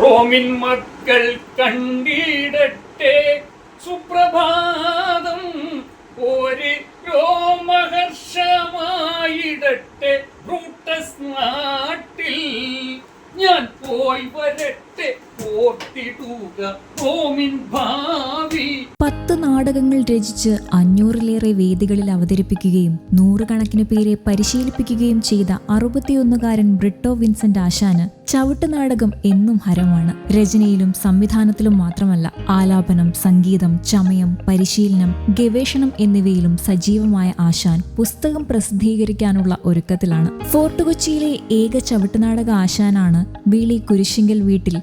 റോമിൻ മക്കൾ കണ്ടിടട്ടെ. സുപ്രഭാതം ഒരു രോമഹർഷമായിടട്ടെ ബ്രൂട്ടസ് നാട്ടിൽ ഞാൻ പോയി വരട്ടെ. ഓമിൻ പത്ത് നാടകങ്ങൾ രചിച്ച് അഞ്ഞൂറിലേറെ വേദികളിൽ അവതരിപ്പിക്കുകയും നൂറുകണക്കിന് പേരെ പരിശീലിപ്പിക്കുകയും ചെയ്ത അറുപത്തിയൊന്നുകാരൻ ബ്രിട്ടോ വിൻസെന്റ് ആശാന് ചവിട്ട് നാടകം എന്നും ഹരമാണ്. രചനയിലും സംവിധാനത്തിലും മാത്രമല്ല ആലാപനം സംഗീതം ചമയം പരിശീലനം ഗവേഷണം എന്നിവയിലും സജീവമായ ആശാൻ പുസ്തകം പ്രസിദ്ധീകരിക്കാനുള്ള ഒരുക്കത്തിലാണ്. ഫോർട്ട് കൊച്ചിയിലെ ഏക ചവിട്ടുനാടക ആശാനാണ് വീളി കുരിശിങ്കൽ വീട്ടിൽ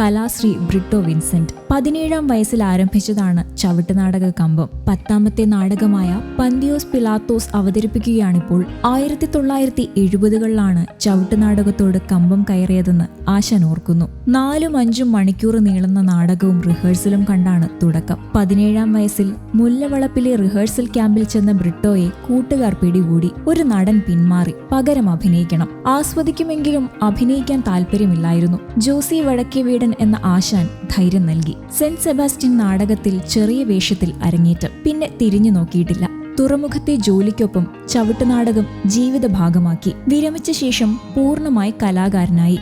കലാശ്രീ ബ്രിട്ടോ വിൻസെന്റ് പതിനേഴാം വയസ്സിൽ ആരംഭിച്ചതാണ് ചവിട്ടുനാടക കമ്പം. പത്താമത്തെ നാടകമായ പന്തിയോസ് പിലാത്തോസ് അവതരിപ്പിക്കുകയാണിപ്പോൾ ആയിരത്തി തൊള്ളായിരത്തി എഴുപതുകളിലാണ് ചവിട്ടുനാടകത്തോട് കമ്പം കയറിയതെന്ന് ആശൻ ഓർക്കുന്നു. നാലും അഞ്ചും മണിക്കൂർ നീളുന്ന നാടകവും റിഹേഴ്സലും കണ്ടാണ് തുടക്കം. പതിനേഴാം വയസ്സിൽ മുല്ലവളപ്പിലെ റിഹേഴ്സൽ ക്യാമ്പിൽ ചെന്ന ബ്രിട്ടോയെ കൂട്ടുകാർ പിടികൂടി ഒരു നടൻ പിന്മാറി പകരം അഭിനയിക്കണം. ആസ്വദിക്കുമെങ്കിലും അഭിനയിക്കാൻ താല്പര്യമില്ലായിരുന്നു ജോസി വടക്കേ വീടൻ എന്ന ആശാൻ ധൈര്യം നൽകി. സെന്റ് സെബാസ്റ്റ്യൻ നാടകത്തിൽ ചെറിയ വേഷത്തിൽ അരങ്ങേറ്റം. പിന്നെ തിരിഞ്ഞു നോക്കിയിട്ടില്ല. തുറമുഖത്തെ ജോലിക്കൊപ്പം ചവിട്ടുനാടകം ജീവിത ഭാഗമാക്കി. വിരമിച്ച ശേഷം പൂർണമായി കലാകാരനായി.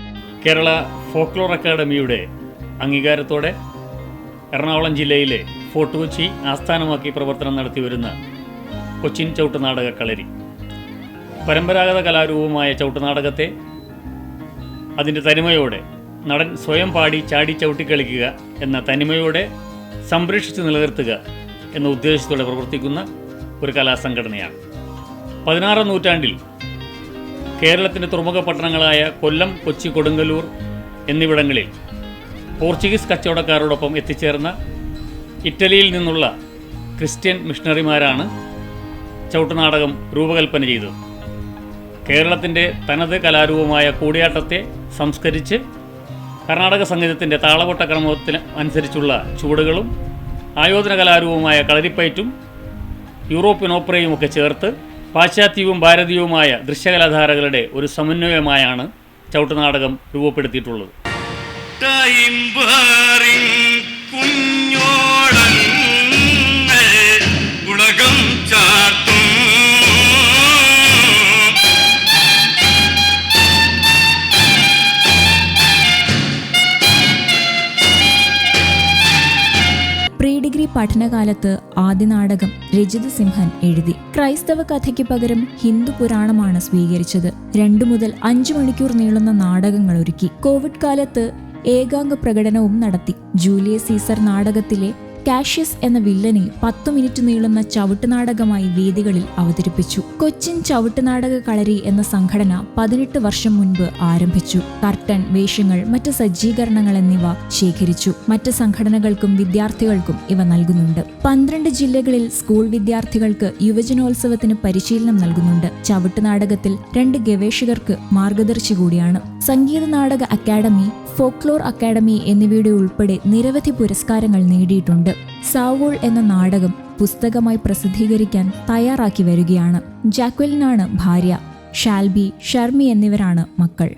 കേരള ഫോക്ലോർ അക്കാദമിയുടെ അംഗീകാരത്തോടെ എറണാകുളം ജില്ലയിലെ ഫോർട്ട് കൊച്ചി ആസ്ഥാനമാക്കി പ്രവർത്തനം നടത്തി വരുന്ന കൊച്ചിൻ ചവിട്ടുനാടക കളരി. പരമ്പരാഗത കലാരൂപമായ ചവിട്ടുനാടകത്തെ അതിന്റെ തനിമയോടെ നടൻ സ്വയം പാടി ചാടി ചവിട്ടിക്കളിക്കുക എന്ന തനിമയോടെ സംരക്ഷിച്ച് നിലനിർത്തുക എന്ന ഉദ്ദേശത്തോടെ പ്രവർത്തിക്കുന്ന ഒരു കലാസംഘടനയാണ്. പതിനാറാം നൂറ്റാണ്ടിൽ കേരളത്തിന്റെ തുറമുഖ പട്ടണങ്ങളായ കൊല്ലം കൊച്ചി കൊടുങ്ങല്ലൂർ എന്നിവിടങ്ങളിൽ പോർച്ചുഗീസ് കച്ചവടക്കാരോടൊപ്പം എത്തിച്ചേർന്ന ഇറ്റലിയിൽ നിന്നുള്ള ക്രിസ്ത്യൻ മിഷണറിമാരാണ് ചവിട്ടുനാടകം രൂപകൽപ്പന ചെയ്തത്. കേരളത്തിന്റെ തനത് കലാരൂപമായ കൂടിയാട്ടത്തെ സംസ്കരിച്ച് കർണാടക സംഗീതത്തിന്റെ താളവട്ട ക്രമത്തിന് അനുസരിച്ചുള്ള ചുവടുകളും ആയോധന കലാരൂപമായ കളരിപ്പയറ്റും യൂറോപ്യൻ ഓപ്പറയും ഒക്കെ ചേർത്ത് പാശ്ചാത്യവും ഭാരതീയവുമായ ദൃശ്യകലാധാരകളുടെ ഒരു സമന്വയമായാണ് ചവിട്ടുനാടകം രൂപപ്പെടുത്തിയിട്ടുള്ളത്. ഡിഗ്രി പഠനകാലത്ത് ആദ്യ നാടകം രജിത സിംഹൻ എഴുതി. ക്രൈസ്തവ കഥയ്ക്ക് പകരം ഹിന്ദു പുരാണമാണ് സ്വീകരിച്ചത്. രണ്ടു മുതൽ അഞ്ചു മണിക്കൂർ നീളുന്ന നാടകങ്ങൾ ഒരുക്കി. കോവിഡ് കാലത്ത് ഏകാംഗ പ്രകടനവും നടത്തി. ജൂലിയസ് സീസർ നാടകത്തിലെ കാഷ്യസ് എന്ന വില്ലനെ പത്തു മിനിറ്റ് നീളുന്ന ചവിട്ടുനാടകമായി വേദികളിൽ അവതരിപ്പിച്ചു. കൊച്ചിൻ ചവിട്ടുനാടക കളരി എന്ന സംഘടന പതിനെട്ട് വർഷം മുൻപ് ആരംഭിച്ചു. കർട്ടൻ വേഷങ്ങൾ മറ്റ് സജ്ജീകരണങ്ങൾ എന്നിവ ശേഖരിച്ചു. മറ്റ് സംഘടനകൾക്കും വിദ്യാർത്ഥികൾക്കും ഇവ നൽകുന്നുണ്ട്. പന്ത്രണ്ട് ജില്ലകളിൽ സ്കൂൾ വിദ്യാർത്ഥികൾക്ക് യുവജനോത്സവത്തിന് പരിശീലനം നൽകുന്നുണ്ട്. ചവിട്ടുനാടകത്തിൽ രണ്ട് ഗവേഷകർക്ക് മാർഗദർശി കൂടിയാണ്. Sangeetha Nataka academy folklore academy എന്നിവയുടെ ഉൾപ്പെടെ നിരവധി പുരസ്കാരങ്ങൾ നേടിയിട്ടുണ്ട്. സാവോൾ എന്ന നാടകം പുസ്തകമായി പ്രസിദ്ധീകരിക്കാൻ തയ്യാറാക്കി വരികയാണ്. ജാക്വലിനാണ് ഭാര്യ. ഷാൽബി ഷർമി എന്നിവരാണ് മക്കൾ.